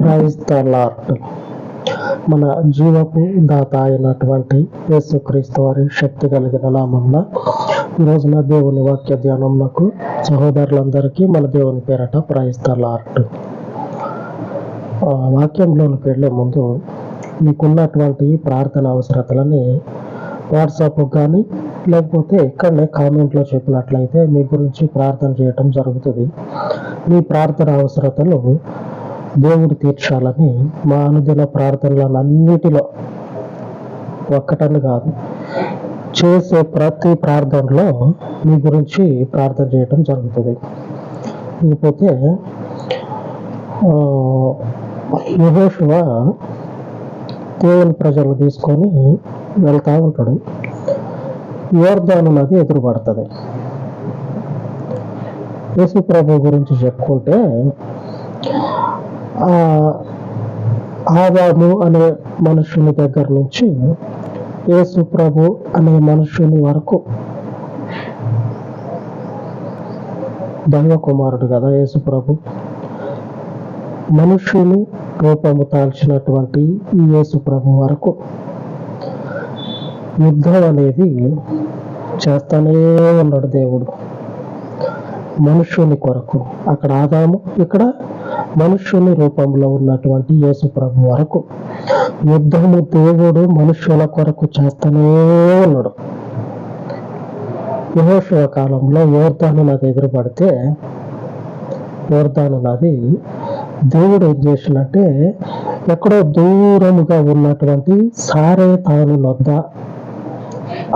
Praise the lord. మన జీవపు దాత అయినటువంటి యేసుక్రీస్తు వారి శక్తి కలిగిన నామంన రోజున దేవుని వాక్య ధ్యానంకు సహోదరులందరికీ మన దేవుని పేరట ప్రైజ్ ద లార్డ్. ఆ, వాక్యంలోనికి వెళ్ళే ముందు మీకున్నటువంటి ప్రార్థన అవసరతలని వాట్సాప్ కానీ లేకపోతే ఇక్కడనే కామెంట్లో చెప్పినట్లయితే మీ గురించి ప్రార్థన చేయటం జరుగుతుంది. మీ ప్రార్థన అవసరతలు దేవుడు తీర్చాలని మా అనుదిన ప్రార్థనలన్నిటిలో ఒక్కటని కాదు చేసే ప్రతి ప్రార్థనలో మీ గురించి ప్రార్థన చేయటం జరుగుతుంది. ఇకపోతే యహోషువ దేవుని ప్రజలు తీసుకొని వెళ్తూ ఉంటాడు. యోర్ధాను నది ఎదురుపడుతుంది. యేసు ప్రభు గురించి చెప్పుకుంటే ఆదాము అనే మనుషుని దగ్గర నుంచి యేసు ప్రభు అనే మనుషుని వరకు దైవ కుమారుడు కదా యేసు ప్రభు. మనుషుని రూపము తాల్చినటువంటి ఈ యేసు ప్రభు వరకు యుద్ధం అనేది చేస్తానే ఉన్నాడు దేవుడు. మనుషుని కొరకు అక్కడ ఆదాము ఇక్కడ మనుష్యుని రూపంలో ఉన్నటువంటి యేసు ప్రభు వరకు యుద్ధము దేవుడు మనుష్యుల కొరకు చేస్తూనే ఉన్నాడు. యహోశివ కాలంలో యోర్ధాను నది ఎదురుపడితే యోర్ధాను నది దేవుడు ఏం చేసినట్టే ఎక్కడో దూరముగా ఉన్నటువంటి సారే తాను నొద్ద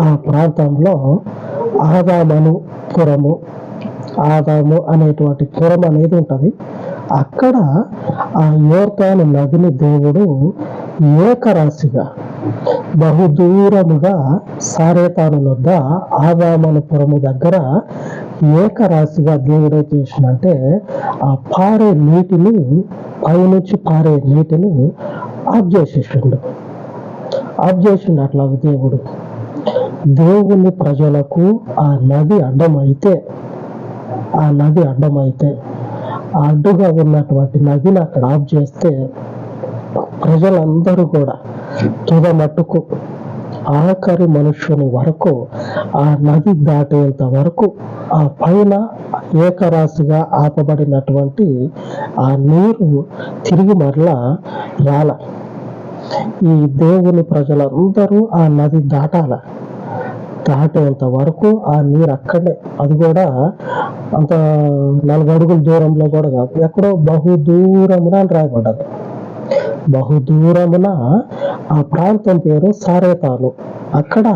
ఆ ప్రాంతంలో ఆదామను పురము ఆదాము అనేటువంటి పురం అనేది ఉంటుంది. అక్కడ ఆ యోర్దాను నదిని దేవుడు ఏకరాశిగా బహుదూరముగా సారేతాను వద్ద ఆదామనపురము దగ్గర ఏకరాశిగా దేవుడు చేసినంటే ఆ పారే నీటిని పైనుంచి పారే నీటిని ఆఫ్ చేసేసిండు. ఆఫ్ చేసిండు అట్లా దేవుడు. దేవుని ప్రజలకు ఆ నది అడ్డమైతే ఆ నది అడ్డమైతే అడ్డుగా ఉన్నటువంటి నదిని అక్కడ ఆఫ్ చేస్తే ప్రజలందరూ కూడా తుద మట్టుకు ఆఖరి మనుషుని వరకు ఆ నది దాటేంత వరకు ఆ పైన ఏకరాశిగా ఆపబడినటువంటి ఆ నీరు తిరిగి మరలా రాల. ఈ దేవుని ప్రజలందరూ ఆ నది దాటాల. దాటేంత వరకు ఆ నీరు అక్కడే అది కూడా అంత నాలుగు అడుగుల దూరంలో కూడా కాదు. ఎక్కడో బహు దూరమున అని రాయబడ్డది. బహు దూరమున ఆ ప్రాంతం పేరు సారేతాను అక్కడ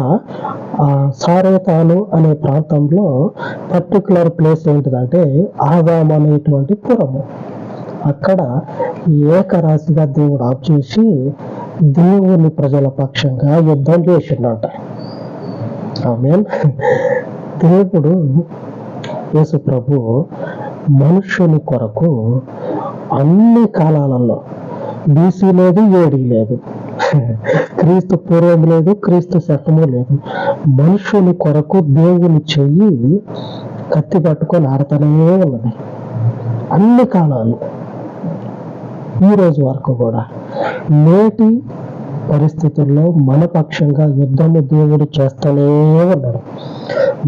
ఆ సారేతాను అనే ప్రాంతంలో పర్టికులర్ ప్లేస్ ఏంటిదంటే ఆదాం అనేటువంటి పురము. అక్కడ ఏకరాశిగా దేవుడు ఆప్ చేసి దేవుని ప్రజల పక్షంగా యుద్ధం చేసిండట. దేవుడు యేసు ప్రభు మనుషుని కొరకు అన్ని కాలాలలో బీసీ లేదు ఏడి లేదు. క్రీస్తు పూర్వం లేదు క్రీస్తు శకము లేదు. మనుషుని కొరకు దేవుని చెయ్యి కత్తి పట్టుకొని ఆడతానే ఉన్నది. అన్ని కాలాలు. ఈ రోజు వరకు కూడా నేటి పరిస్థితుల్లో మన పక్షంగా యుద్ధము దేవుడు చేస్తూనే ఉన్నాడు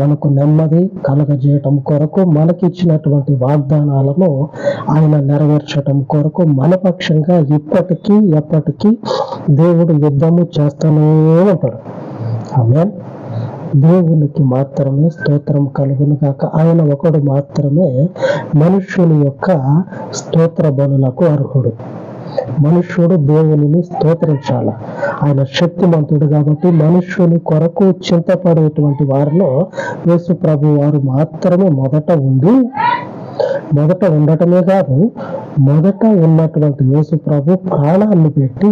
మనకు నెమ్మది కలగజేయటం కొరకు మనకిచ్చినటువంటి వాగ్దానాలను ఆయన నెరవేర్చటం కొరకు మన పక్షంగా ఇప్పటికీ ఎప్పటికీ దేవుడు యుద్ధము చేస్తూనే ఉంటాడు. ఆమె దేవునికి మాత్రమే స్తోత్రం కలుగును కాక ఆయన ఒకడు మాత్రమే మనుష్యుని యొక్క స్తోత్ర బలులకు అర్హుడు. మనుష్యుడు దేవునిని స్తోత్రించాల. ఆయన శక్తిమంతుడు కాబట్టి మనుష్యుని కొరకు చింతపడేటువంటి వారిలో యేసు ప్రభు వారు మాత్రమే మొదట ఉండి మొదట ఉండటమే కాదు మొదట ఉన్నటువంటి యేసు ప్రభు ప్రాణాన్ని పెట్టి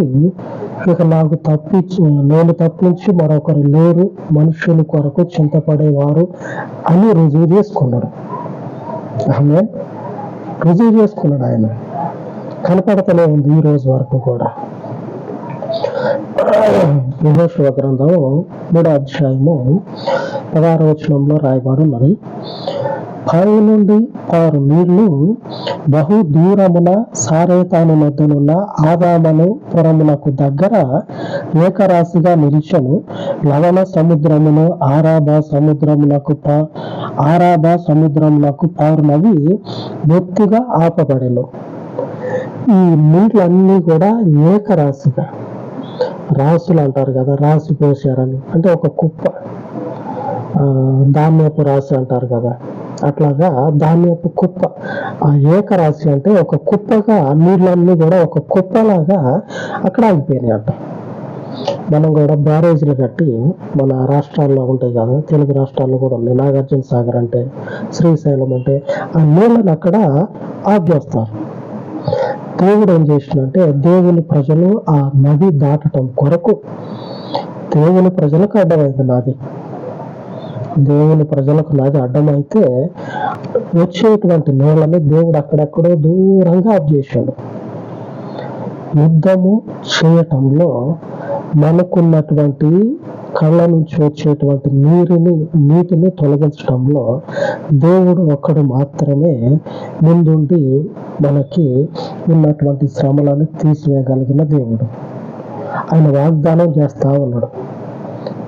ఇక నాకు తప్పించి నేను తప్పించి మరొకరు లేరు మనుషుని కొరకు చింతపడేవారు అని రుజువు చేసుకున్నాడు. ఆమె రుజువు చేసుకున్నాడు ఆయన. కనపడతనే ఉంది ఈ రోజు వరకు కూడా. యహోశివ గ్రంథం మూడో అధ్యాయము పదహారు వచనంలో రాయబడి ఉన్నది పై నుండి ఆరు నీళ్ళు బహు దూరమున సారేతాను మధ్యనున్న ఆదామను పురమునకు దగ్గర ఏకరాశిగా నిలిచెను. లవణ సముద్రమును ఆరాబా సముద్రమునకు పా ఆరాబా సముద్రమునకు పారునవి బొత్తిగా ఆపబడెను. ఈ నీళ్ళన్నీ కూడా ఏకరాశిగా. రాసులు అంటారు కదా రాసి పోసారని అంటే ఒక కుప్ప. ధాన్యపు రాశి అంటారు కదా. అట్లాగా ధాన్యపు కుప్ప. ఆ ఏకరాశి అంటే ఒక కుప్పగా నీళ్ళన్నీ కూడా ఒక కుప్పలాగా అక్కడ ఆగిపోయినాయి అంట. మనం కూడా బ్యారేజీలు కట్టి మన రాష్ట్రాల్లో ఉంటాయి కదా తెలుగు రాష్ట్రాల్లో కూడా ఉన్నాయి. నాగార్జున సాగర్ అంటే శ్రీశైలం అంటే ఆ నీళ్ళని అక్కడ ఆపేస్తారు. దేవుడు ఏం చేసినంటే దేవుని ప్రజలు ఆ నది దాటటం కొరకు దేవుని ప్రజలకు అడ్డమైంది నది. దేవుని ప్రజలకు నది అడ్డమైతే వచ్చేటువంటి నీళ్ళని దేవుడు అక్కడెక్కడో దూరంగా ఆఫ్ చేశాడు. యుద్ధము చేయటంలో మనకున్నటువంటి కళ్ళ నుంచి వచ్చేటువంటి నీరుని నీటిని తొలగించడంలో దేవుడు ఒక్కడు మాత్రమే ముందుండి మనకి ఉన్నటువంటి శ్రమలను తీసివేయగలిగిన దేవుడు. ఆయన వాగ్దానం చేస్తా ఉన్నాడు.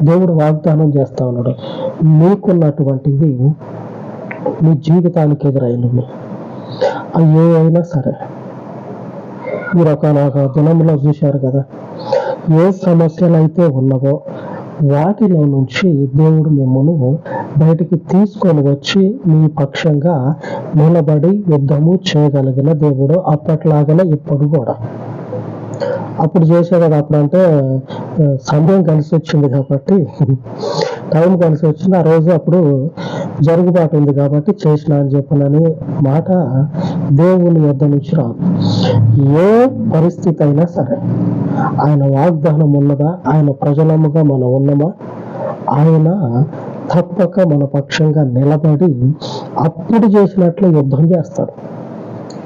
దేవుడు వాగ్దానం చేస్తా ఉన్నాడు. మీకున్నటువంటివి మీ జీవితానికి ఎదురైనవి. అవి ఏ అయినా సరే మీరు ఒక ఒక దినంలో చూశారు కదా. ఏ సమస్యలు అయితే ఉన్నవో వాటిలో నుంచి దేవుడు మిమ్మల్ని బయటికి తీసుకొని వచ్చి మీ పక్షంగా నిలబడి యుద్ధము చేయగలిగిన దేవుడు అప్పట్లాగానే ఇప్పుడు కూడా. అప్పుడు చేసే కదా అప్పుడంటే సమయం కలిసి వచ్చింది కాబట్టి టైం కలిసి వచ్చింది. ఆ రోజు అప్పుడు జరుగుబాటు ఉంది కాబట్టి చేసిన అని చెప్పనని మాట దేవుని యొద్ద నుంచి రాదు. ఏ పరిస్థితి అయినా సరే ఆయన వాగ్దానం ఉన్నదా? ఆయన ప్రజలముగా మనం ఉన్నామా? ఆయన తప్పక మన పక్షంగా నిలబడి అప్పుడు చేసినట్లు యుద్ధం చేస్తాడు.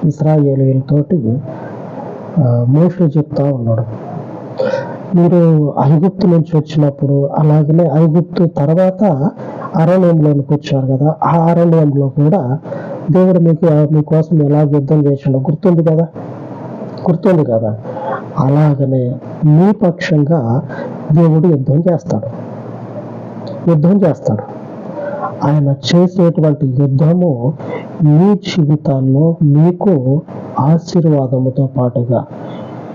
ఇస్రాయేలీలతోటి మోషులు చెప్తా ఉన్నాడు. మీరు ఐగుప్తు నుంచి వచ్చినప్పుడు అలాగనే ఐగుప్తు తర్వాత అరణ్యంలోనికి వచ్చారు కదా ఆ అరణ్యంలో కూడా దేవుడు మీకు మీకోసం ఎలా యుద్ధం చేసిండో గుర్తుంది కదా? గుర్తుంది కదా? అలాగనే మీ పక్షంగా దేవుడు యుద్ధం చేస్తాడు. యుద్ధం చేస్తాడు. ఆయన చేసేటువంటి యుద్ధము మీ జీవితాల్లో మీకు ఆశీర్వాదముతో పాటుగా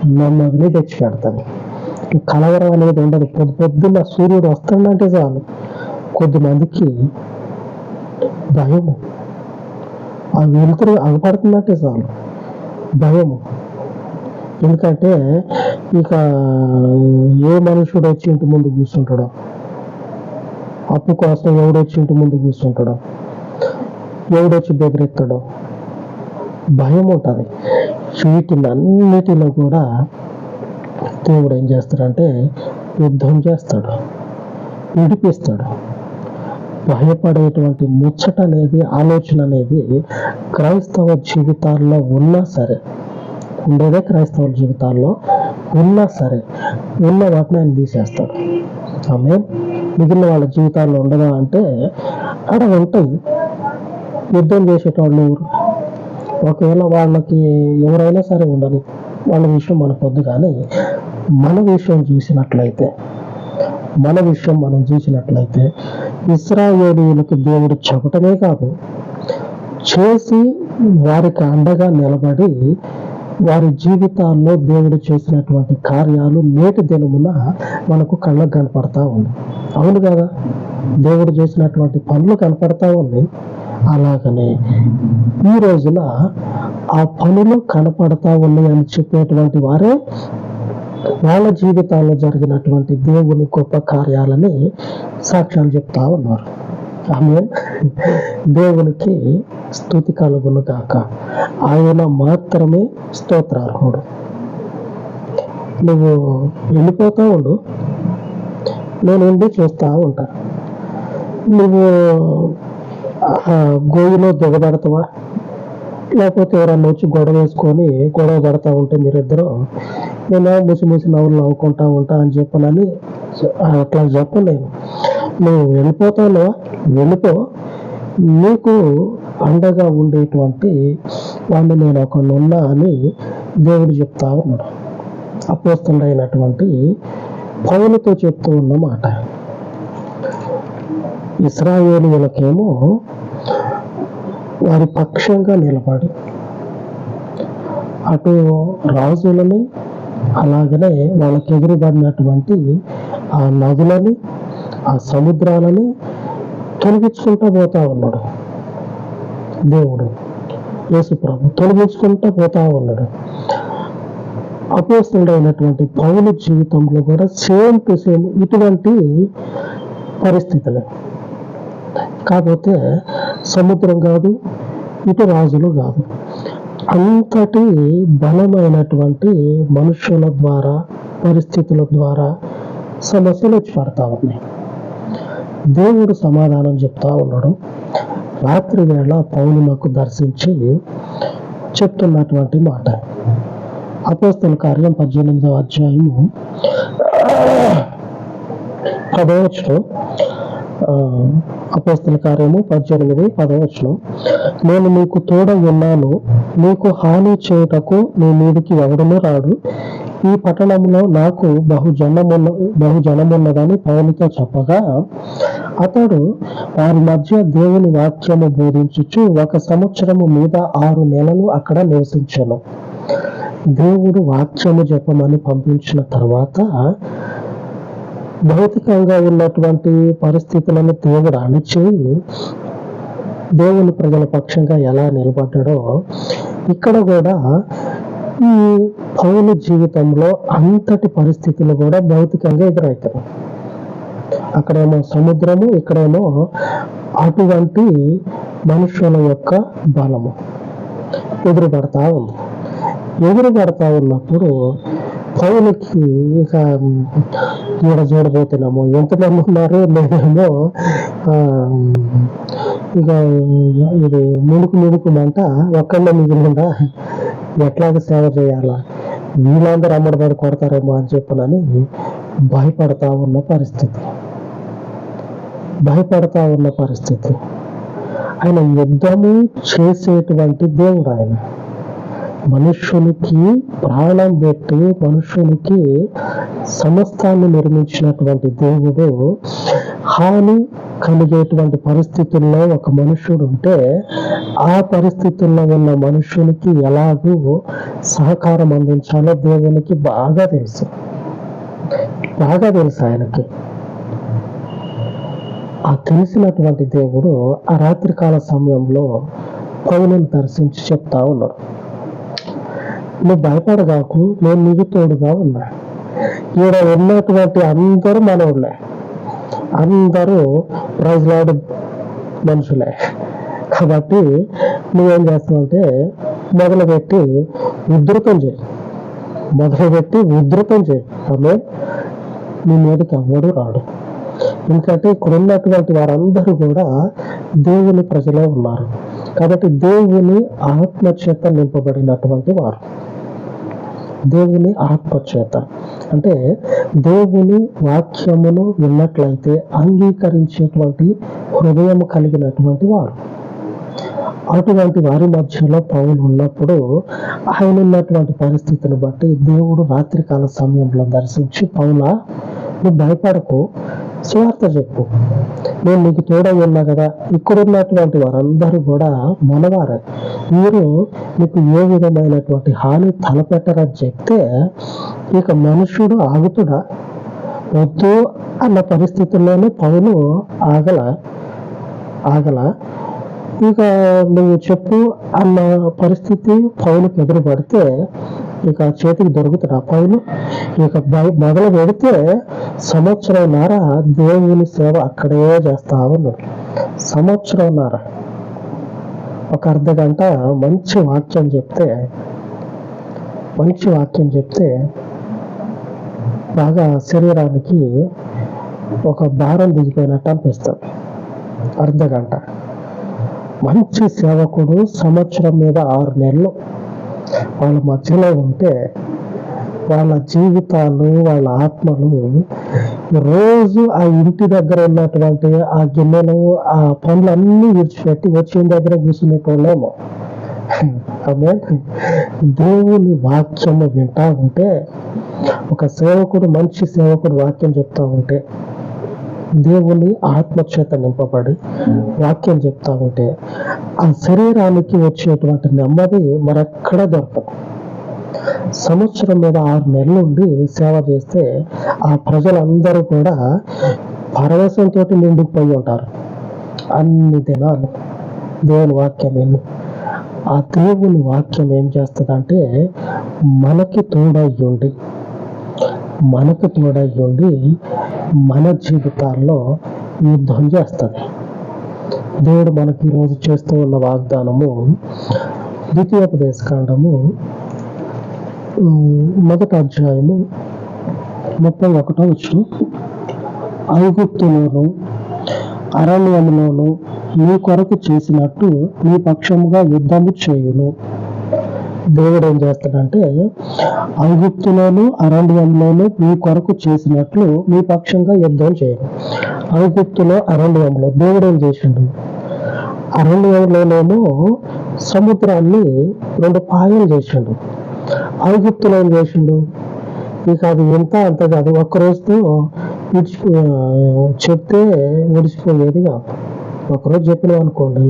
నెమ్మదిని తెచ్చి పెడతాను కలవరం అనేది ఉండదు. పొద్దు పొద్దున్న సూర్యుడు వస్తాడంటే చాలు. కొద్దిమందికి భయము. ఆ వెలుతురు అగపడుతుందంటే చాలు. భయము. ఎందుకంటే ఇక ఏ మనుషుడు వచ్చి ఇంటి ముందు కూర్చుంటాడో? అప్పు కోసం ఎవడొచ్చి ఇంటి ముందు కూర్చుంటాడో? ఎవడొచ్చి బెదిరెత్తాడో భయం ఉంటుంది. వీటిని అన్నిటిలో కూడా దేవుడు ఏం చేస్తాడంటే యుద్ధం చేస్తాడు. విడిపిస్తాడు. భయపడేటువంటి ముచ్చట అనేది ఆలోచన అనేది క్రైస్తవ జీవితాల్లో ఉన్నా సరే ఉండేదే క్రైస్తవ జీవితాల్లో ఉన్నా సరే ఉన్న వాటిని ఆయన తీసేస్తాడు. ఆమె మిగిలిన వాళ్ళ జీవితాల్లో ఉండదా అంటే అక్కడ ఉంటాయి. యుద్ధం చేసేటోళ్ళు ఎవరు? ఒకవేళ వాళ్ళకి ఎవరైనా సరే ఉండని వాళ్ళ విషయం మనకొద్దు కానీ మన విషయం చూసినట్లయితే మన విషయం మనం చూసినట్లయితే ఇస్రాయేలీలకు దేవుడు చెప్పటమే కాదు చేసి వారికి అండగా నిలబడి వారి జీవితాల్లో దేవుడు చేసినటువంటి కార్యాలు నేటి దినమున మనకు కళ్ళకు కనపడతా ఉంది అవును కదా? దేవుడు చేసినటువంటి పనులు కనపడతా ఉన్నాయి. అలాగనే ఈ రోజున ఆ పనులు కనపడతా ఉన్నాయి అని చెప్పేటువంటి వారే వాళ్ళ జీవితాల్లో జరిగినటువంటి దేవుని గొప్ప కార్యాలని సాక్ష్యాలు చెప్తా ఉన్నారు. ఆమె దేవునికి స్థుతి కలుగును కాక ఆయన మాత్రమే స్తోత్రార్హుడు. నువ్వు వెళ్ళిపోతా ఉండు. నేను ఉండి చూస్తా ఉంటా. నువ్వు ఆ గోయిలో దిగబడతావా? లేకపోతే ఎవరన్నా వచ్చి గొడవ వేసుకొని గొడవ పడతా ఉంటే మీరిద్దరు నేను ముసి ముసి నవ్వులు నవ్వుకుంటా ఉంటా అని చెప్పనని అట్లా చెప్పలేను నువ్వు వెళ్ళిపోతావు వెళ్ళిపో. నీకు అండగా ఉండేటువంటి వాడిని నేను ఒకనున్నా అని దేవుడు చెప్తా ఉన్నాడు. అపోస్తుండైనటువంటి పౌలతో చెప్తూ ఉన్నమాట ఇస్రాయేలీలకేమో వారి పక్షంగా నిలబడి అటు రాజులని అలాగనే వాళ్ళకి ఎదురుబడినటువంటి ఆ నదులని ఆ సముద్రాలని తొలగించుకుంటూ పోతా ఉన్నాడు దేవుడు యేసు ప్రభు తొలగించుకుంటూ పోతా ఉన్నాడు. అపోస్తుడైనటువంటి పౌలు జీవితంలో కూడా సేమ్ టు సేమ్ ఇటువంటి పరిస్థితులు. కాకపోతే సముద్రం కాదు ఇటు రాజులు కాదు. అంతటి బలమైనటువంటి మనుషుల ద్వారా పరిస్థితుల ద్వారా సమస్యలు వచ్చి పడతా ఉన్నాయి. దేవుడు సమాధానం చెప్తా ఉన్నాడు. రాత్రి వేళ పౌర్ణిమకు దర్శించి చెప్తున్నటువంటి మాట. అపోస్తల కార్యం పద్దెనిమిదవ అధ్యాయము పదవచనం అపోస్తల కార్యము పద్దెనిమిది పదవచనం నేను నీకు తోడ ఉన్నాను నీకు హాని చేయుటకు నీ మీదికి ఎవడనూ రాడు. ఈ పట్టణంలో నాకు బహుజనమున్న బహుజనమున్నదని పౌనితో చెప్పగా అతడు వారి మధ్య దేవుని వాక్యము బోధించుచు ఒక సంవత్సరము మీద ఆరు నెలలు అక్కడ నివసించను. దేవుడు వాక్యము చెప్పమని పంపించిన తర్వాత భౌతికంగా ఉన్నటువంటి పరిస్థితులను దేవుడు అణచి దేవుని ప్రజల పక్షంగా ఎలా నిలబడ్డాడో ఇక్కడ కూడా ఈ పౌలు జీవితంలో అంతటి పరిస్థితులు కూడా భౌతికంగా ఎదురవుతాయి. అక్కడేమో సముద్రము ఇక్కడేమో అటువంటి మనుషుల యొక్క బలము. ఎదురుపడతా ఉంది. ఎదురుపడతా ఉన్నప్పుడు పౌలకి ఇక ఈడ చూడబోతున్నాము. ఎంతమంది ఉన్నారు లేదేమో ఆ, ఇక ఇది మునుకు ముడుకుమంట ఒక్కళ్ళ మిగిలిందా ఎట్లాగ సేవ చేయాలా? వీళ్ళందరూ అమ్మడబడి కొడతారేమో అని చెప్పనని భయపడతా ఉన్న పరిస్థితి. భయపడతా ఉన్న పరిస్థితి. ఆయన యుద్ధము చేసేటువంటి దేవుడు ఆయన. మనుష్యునికి ప్రాణం పెట్టి మనుష్యునికి సమస్తాన్ని నిర్మించినటువంటి దేవుడు. హాని కలిగేటువంటి పరిస్థితుల్లో ఒక మనుష్యుడు ఉంటే ఆ పరిస్థితుల్లో ఉన్న మనుష్యునికి ఎలాగూ సహకారం అందించాలో దేవునికి బాగా తెలుసు. బాగా తెలుసు ఆయనకి. ఆ తెలిసినటువంటి దేవుడు ఆ రాత్రికాల సమయంలో పౌలను దర్శించి చెప్తా ఉన్నాడు. నువ్వు భయపడగాకు నేను నీకు తోడుగా ఉన్నా. ఈడ ఉన్నటువంటి అందరూ మనవులే అందరూ ప్రజలాడు మనుషులే. కాబట్టి నువ్వేం చేస్తావంటే మొదలుపెట్టి ఉధృతం చేయి. మొదలుపెట్టి ఉధృతం చేయి. ఆమె నీ మీదకి ఎవడు రాడు. ఎందుకంటే ఇక్కడ ఉన్నటువంటి వారందరూ కూడా దేవుని ప్రజలే ఉన్నారు. కాబట్టి దేవుని ఆత్మచేత నింపబడినటువంటి వారు. దేవుని ఆత్మచేత అంటే దేవుని వాక్యమును విన్నట్లయితే అంగీకరించేటువంటి హృదయం కలిగినటువంటి వారు. అటువంటి వారి మధ్యలో పౌలు ఉన్నప్పుడు ఆయన ఉన్నటువంటి పరిస్థితిని బట్టి దేవుడు రాత్రికాల సమయంలో దర్శించి పౌల నువ్వు భయపడకు. స్వార్థ చెప్పు. నేను నీకు తోడై ఉన్నా కదా. ఇక్కడ ఉన్నటువంటి వారందరూ కూడా మనవారే. మీరు మీకు ఏ విధమైనటువంటి హాని తలపెట్టరని చెప్తే ఇక మనుషుడు ఆగుతుడా? వద్దు అన్న పరిస్థితుల్లోనే పౌలు ఆగల. ఆగల. ఇక నువ్వు చెప్పు అన్న పరిస్థితి పౌలకు ఎదురు పడితే ఇక చేతికి దొరుకుతాడు. ఆ పౌలు ఇక మొదలు పెడితే సంవత్సరంన్నర దేవుని సేవ అక్కడే చేస్తా ఉన్నాడు. సంవత్సరంన్నర ఒక అర్ధ గంట మంచి వాక్యం చెప్తే మంచి వాక్యం చెప్తే బాగా శరీరానికి ఒక భారం దిగిపోయినట్టు అనిపిస్తుంది. అర్ధ గంట. మంచి సేవకుడు సంవత్సరం మీద ఆరు నెలలు వాళ్ళ మధ్యలో ఉంటే వాళ్ళ జీవితాలు వాళ్ళ ఆత్మలు రోజు ఆ ఇంటి దగ్గర ఉన్నటువంటి ఆ గిన్నెలు ఆ పనులు అన్నీ విడిచిపెట్టి వచ్చిన దగ్గర కూర్చునేటోళ్ళేమో. ఆమె దేవుని వాక్యము వింటా ఉంటే ఒక సేవకుడు మంచి సేవకుడు వాక్యం చెప్తా ఉంటే దేవుని ఆత్మక్షేత నింపబడి వాక్యం చెప్తా ఉంటే ఆ శరీరానికి వచ్చేటువంటి నెమ్మది మరెక్కడ దొరకదు. సంవత్సరం మీద ఆరు నెలలు ఉండి సేవ చేస్తే ఆ ప్రజలందరూ కూడా పరవశంతో నిండిపోయి ఉంటారు. అన్ని దినాలు దేవుని వాక్యం విని ఆ దేవుని వాక్యం ఏం చేస్తుందంటే మనకి తోడయ్యుండి మనకు తోడయ్యుండి మన జీవితాల్లో యుద్ధం చేస్తుంది. దేవుడు మనకి ఈరోజు చేస్తూ ఉన్న వాగ్దానము ద్వితీయోపదేశకాండము ఉమ్, మొదటి అధ్యాయము ముప్పై ఒకటో వచ్చు ఐగుప్తులోను అరణ్యములోను నీ కొరకు చేసినట్టు నీ పక్షముగా యుద్ధము చేయును. దేవుడు ఏం చేస్తాడంటే ఐగుప్తులోను అరణ్యంలోను మీ కొరకు చేసినట్లు మీ పక్షంగా యుద్ధం చేయండి ఐగుప్తులో అరణ్యంలో దేవుడు ఏం చేసిండు? అరణ్యంలోనేమో సముద్రాన్ని రెండు పాయలు చేసిండు. ఐగుప్తులో ఏం చేసిండు? ఇక అది ఎంత అంత కాదు ఒక్క రోజుతో విడిచిపో చెప్తే విడిచిపోయేది కాదు. ఒకరోజు చెప్పినాం అనుకోండి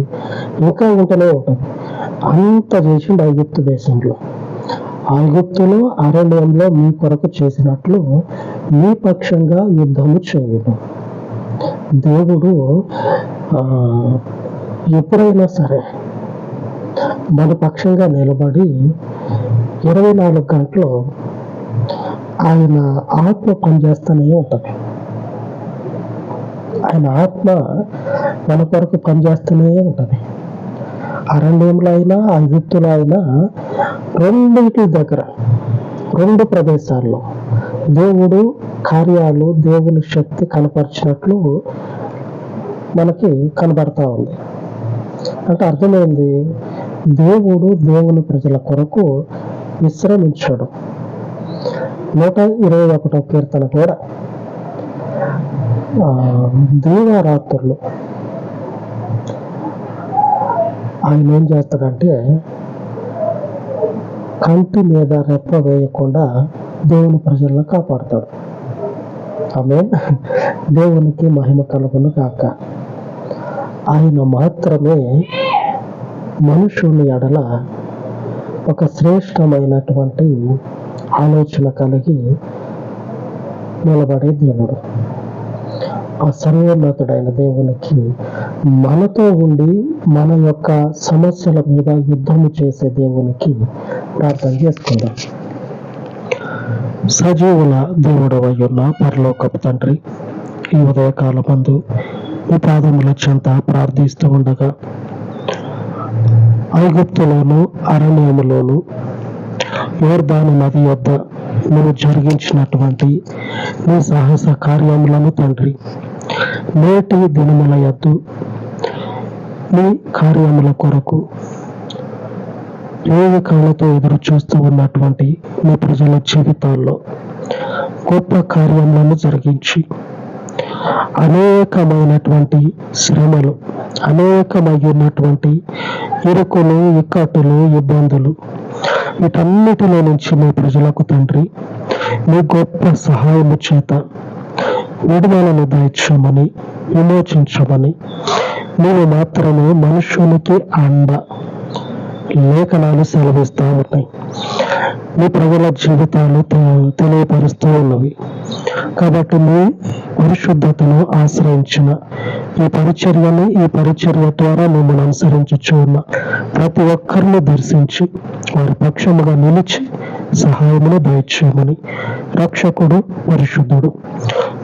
ఇంకా ఉంటూనే ఉంటుంది. అంత చేసిండు ఐగుప్తు దేశంలో. ఐగుప్తులో అరణ్యంలో మీ కొరకు చేసినట్లు మీ పక్షంగా యుద్ధము చేయను. దేవుడు ఎప్పుడైనా సరే మన పక్షంగా నిలబడి ఇరవై నాలుగు గంటలు ఆయన ఆత్మ పనిచేస్తూనే ఉంటుంది ఆయన ఆత్మ మన కొరకు పనిచేస్తూనే ఉంటుంది. అరణ్యంలో అయినా ఐగుప్తులో అయినా రెండింటి దగ్గర రెండు ప్రదేశాల్లో దేవుడు కార్యాలు దేవుని శక్తి కనపరిచినట్లు మనకి కనబడతా ఉంది. అంటే అర్థమైంది దేవుడు దేవుని ప్రజల కొరకు విశ్రమించాడు. నూట ఇరవై ఒకటో కీర్తన కూడా దీవారాత్రులు ఆయన ఏం చేస్తాడంటే కంటి మీద రెప్ప వేయకుండా దేవుని ప్రజలను కాపాడుతాడు. ఆమె దేవునికి మహిమ కలుగును కాక ఆయన మాత్రమే మనుషుని ఎడల ఒక శ్రేష్టమైనటువంటి ఆలోచన కలిగి నిలబడే దేవుడు. ఆ సర్వోన్నతుడైన దేవునికి మనతో ఉండి మన యొక్క సమస్యల మీద యుద్ధము చేసే దేవునికి ప్రార్థన చేసుకుందాం. సజీవుల దేవుడు ఉన్న పరలోకపు తండ్రి ఈ ఉదయకాల మందు ఈ పాదముల చెంత ప్రార్థిస్తూ ఉండగా ఐగుప్తులోను అరణ్యములోను యోర్ధాను నది వద్ద నువ్వు జరిగించినటువంటి నీ సాహస కార్యములను తండ్రి నేటి దినముల యద్దు నీ కార్యముల కొరకు ఏవి కాళ్ళతో ఎదురు చూస్తూ ఉన్నటువంటి నీ ప్రజల జీవితాల్లో గొప్ప కార్యములను జరిగించి అనేకమైనటువంటి శ్రమలు అనేకమైనటువంటి ఇరుకులు ఇక్కట్టులు ఇబ్బందులు వీటన్నిటిలో నుంచి మీ ప్రజలకు తండ్రి మీ గొప్ప సహాయము చేత విడుదలను దయచమని విమోచించమని. నీవు మాత్రమే మనుషునికి అండ లేఖనాలు సెలవిస్తూ ఉన్నాయి మీ ప్రజల జీవితాలు తె- తెలియపరుస్తూ ఉన్నవి. కాబట్టి మీ పరిశుద్ధతను ఆశ్రయించిన ఈ పరిచర్యను ఈ పరిచర్య ద్వారా మిమ్మల్ని అనుసరించుచు ఉన్న ప్రతి ఒక్కరిని దర్శించి వారి పక్షముగా నిలిచి సహాయమును దయచేయమని. రక్షకుడు పరిశుద్ధుడు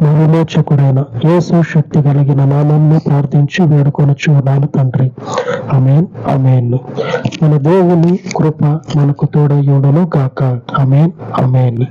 మా విమోచకుడైన యేసు శక్తి కలిగిన నామాన్ని ప్రార్థించి వేడుకొనొచ్చు చూడాలి తండ్రి. అమేన్ అమేన్ మన దేవుని కృప మనకు తోడయ్యూడను కాక అమేన్ అమేన్